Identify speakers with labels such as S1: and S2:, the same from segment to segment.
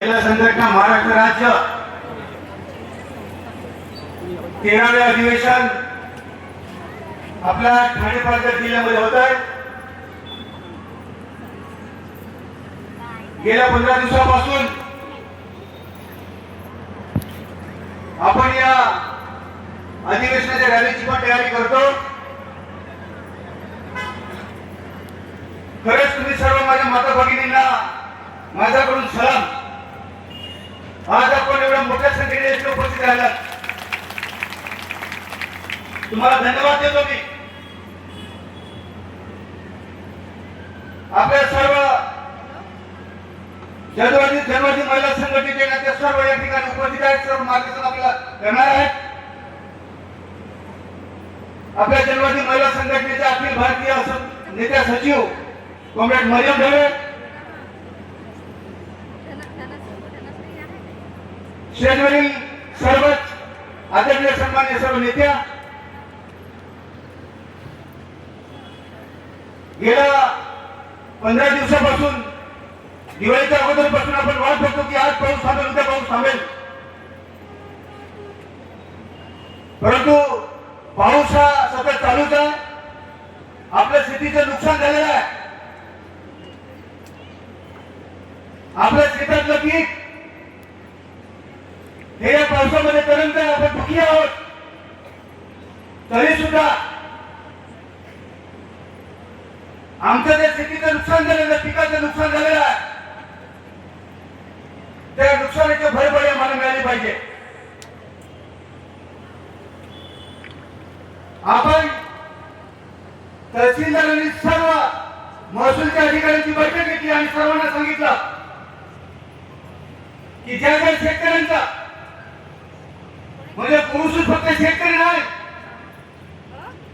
S1: संघटना महाराष्ट्र राज्य. तेरावे अधिवेशन आपल्या ठाणे पालघर जिल्ह्यामध्ये होत आहे. गेल्या पंधरा दिवसापासून आपण या अधिवेशनाच्या रॅलीची पण तयारी करतो. खरंच तुम्ही सर्व माझ्या माता भगिनींना माझ्याकडून सलाम. मोठ्या संख्येने इथे उपस्थित राहिला. तुम्हाला धन्यवाद देतो मी. आपल्या सर्व जनवादी जनवादी महिला संघटनेच्या नेते सर्व या ठिकाणी उपस्थित आहेत. सर्व मार्गदर्शन आपल्याला करणार आहेत. आपल्या जनवादी महिला संघटनेच्या अखिल भारतीय नेत्या सचिव कॉम्रेड मरियम ढवे शेजवरील सर्वच आदरणीय सन्मान्य सर्व नेत्या गेल्या पंधरा दिवसापासून दिवाळीच्या अगोदरपासून आपण वाट बघतो की आज पाऊस थांबेल उद्या पाऊस थांबेल. परंतु पाऊस हा सतत चालूच आहे आपल्या शेतीचं नुकसान झालेलं आहे आपल्या शेतातलं पीक हे या पावसामध्ये तरंग आपण दुखी आहोत. तरी सुद्धा आमचं जे शेतीचं नुकसान झालेलं पिकाचं नुकसान झालेलं आहे त्या नुकसानाची भरपाई आम्हाला मिळाली पाहिजे. आपण तहसीलदारांनी सर्व महसूलच्या अधिकाऱ्यांची बैठक घेतली आणि सर्वांना सांगितलं की ज्या ज्या शेतकऱ्यांचा म्हणजे पुरुष फक्त शेतकरी नाही.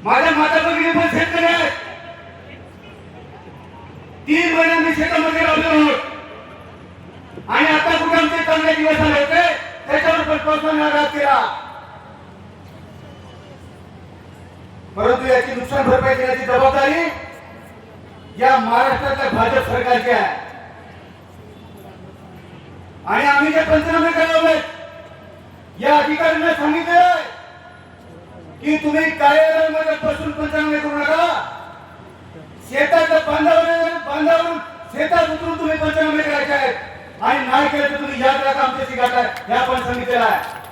S1: माझ्या माता भगिनी पण शेतकरी आहे तीन महिन्यांनी शेतामध्ये लावले आहोत. आणि आता कुठे आमचे चांगले दिवस आले होते त्याच्यावर पण पावसाने आघात केला परंतु याची नुकसान भरपाई देण्याची जबाबदारी या महाराष्ट्रातल्या भाजप सरकारची आहे. आणि आम्ही जे पंचनामे करावे या अधिकाऱ्यांना सांगितलं की तुम्ही कार्यालयामध्ये बसून पंचनामे करू नका. शेताच्या बांधावर बांधावरून शेतात उतरून तुम्ही पंचनामे करायचे आहेत. आणि नाही केलं तर तुम्ही याद राखा आमच्याशी गाठाय ह्या पण सांगितलेलं आहे.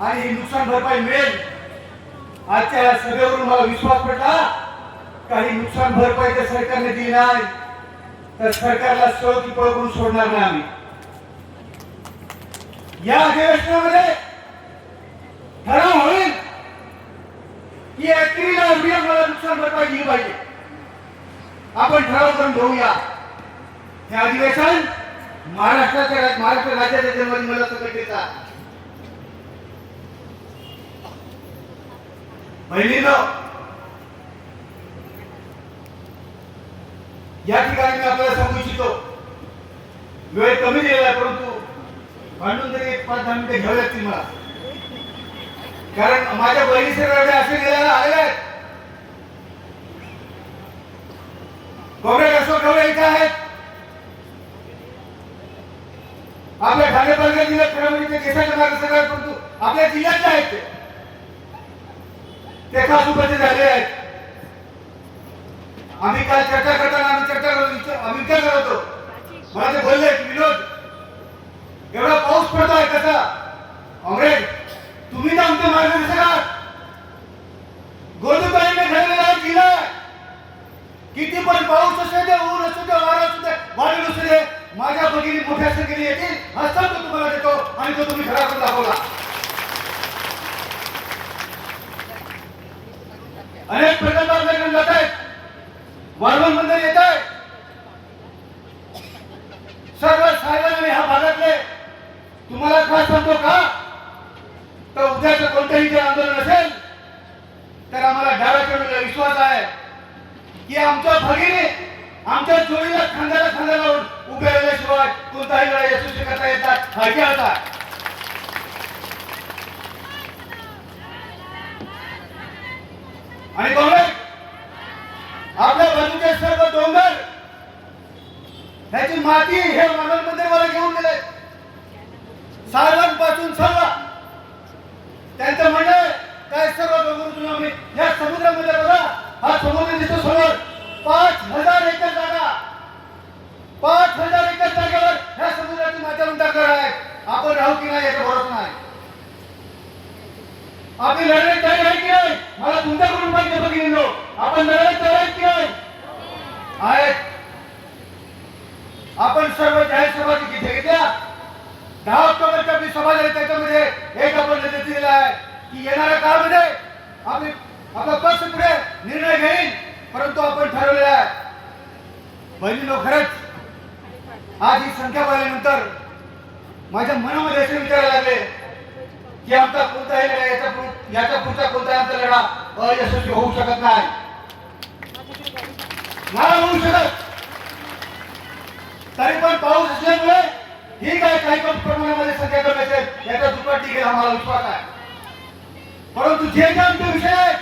S1: आणि ही नुकसान भरपाई मिळेल. आजच्या या सभेवरून मला विश्वास पडला काही नुकसान भरपाई तर सरकारने दिली नाही. तर सरकारला सळ की पळ करून सोडणार नाही आम्ही. या अधिवेशनामध्ये ठराव होईल की एकरीला अभियान मला नुकसान भरपाई दिली पाहिजे. आपण ठराव करून घेऊया हे अधिवेशन महाराष्ट्राच्या महाराष्ट्र राज्याच्या जन्मदिन मला संघटनेचा बहिणीनो या ठिकाणी मी आपल्याला सांगू इच्छितो. वेळ कमी दिलेला आहे परंतु भांडून तरी एक पाच दहा मिनिटं घ्यावी लागतील मला. कारण माझ्या बहिणीचे रडे असे गेलेला आलेले आहेत. कॉम्रेड कसं ढवळे इथे आहेत? आपल्या ठाणे पालघर जिल्ह्यात खरं ते देशाच्या मार्ग सरकार परंतु आपल्या जिल्ह्यातले आहेत ते. ते खास उपस्थित झाले आहेत. आम्ही काल चर्चा करताना आम्ही चर्चा करत आम्ही विचार करत होतो. मला ते बोलले विनोद एवढा पाऊस पडतोय कसा काँग्रेस तुम्ही ना आमचे मार्गदर्शकात गोदूबाईने ठरलेला आहे जिल्हा किती पण पाऊस असू दे ऊन असू दे वारा असू दे वादळ असू दे माझ्या भगिनी मोठ्या संख्येने येतील. हा तो तुम्हाला देतो. आणि तो तुम्ही घरातून दाखवला. अनेक प्रकल्प आपल्याकडे जात आहेत. वाढवण बंदर येत आहे. सर्व साहेबांनी ह्या भागातले. तुम्हाला काय सांगतो का? तर उद्याचं कोणतंही जे आंदोलन असेल तर आम्हाला डाव्याकडे विश्वास आहे की आमच्या भगिनी आमच्या जोडीला खांद्याला खांदा लावून उभे राहिल्याशिवाय कोणताही लढाई यशस्वी करता येतात हा इतिहास आहे आणि काँग्रेस आपल्या बाजूचे सर्व डोंगर. त्याची माती हे मानव मंदिर मला घेऊन गेले. साहेबांपासून सर्व. त्यांचं म्हणणं काय सर्व डोंगर तुम्ही आम्ही या समुद्रामध्ये बघा. हा समुद्र दिसतो समोर पाच हजार एकर जागा पाच हजार एकर जागेवर ह्या समुद्राची माथ्यावरून टाकणार आहे आपण राहू की नाही याचा भरोसा नाही आपली लढाई तयार आहे की नाही? मला तुमच्याकडून पाहिजे बघितलो आपण लढाई तयार आहेत की नाही? आहेत. आपण सर्व जाहीर सभा तिथे घेतल्या दहा ऑक्टोबरची आपली सभा झाली त्याच्यामध्ये एक आपण निर्णय दिलेला आहे की येणाऱ्या काळामध्ये आपली आपला पक्ष पुढे निर्णय घेईल परंतु आपण ठरवलेला आहे. बहिणीनो खरंच आज ही संख्या पाहिल्यानंतर माझ्या मनामध्ये असे विचारायला लागले. की आमचा कोणताही लढा याचा पुढ- याचा पुढचा कोणताही आमचा लढा अयशस्वी होऊ शकत नाही. नाही होऊ शकत. तरी पण पाऊस असल्यामुळे ही काय काही कमी प्रमाणामध्ये संख्या कमी असेल याचा दुपार ठीक आहे आम्हाला विश्वास आहे. परंतु जे जे आमचे विषय आहेत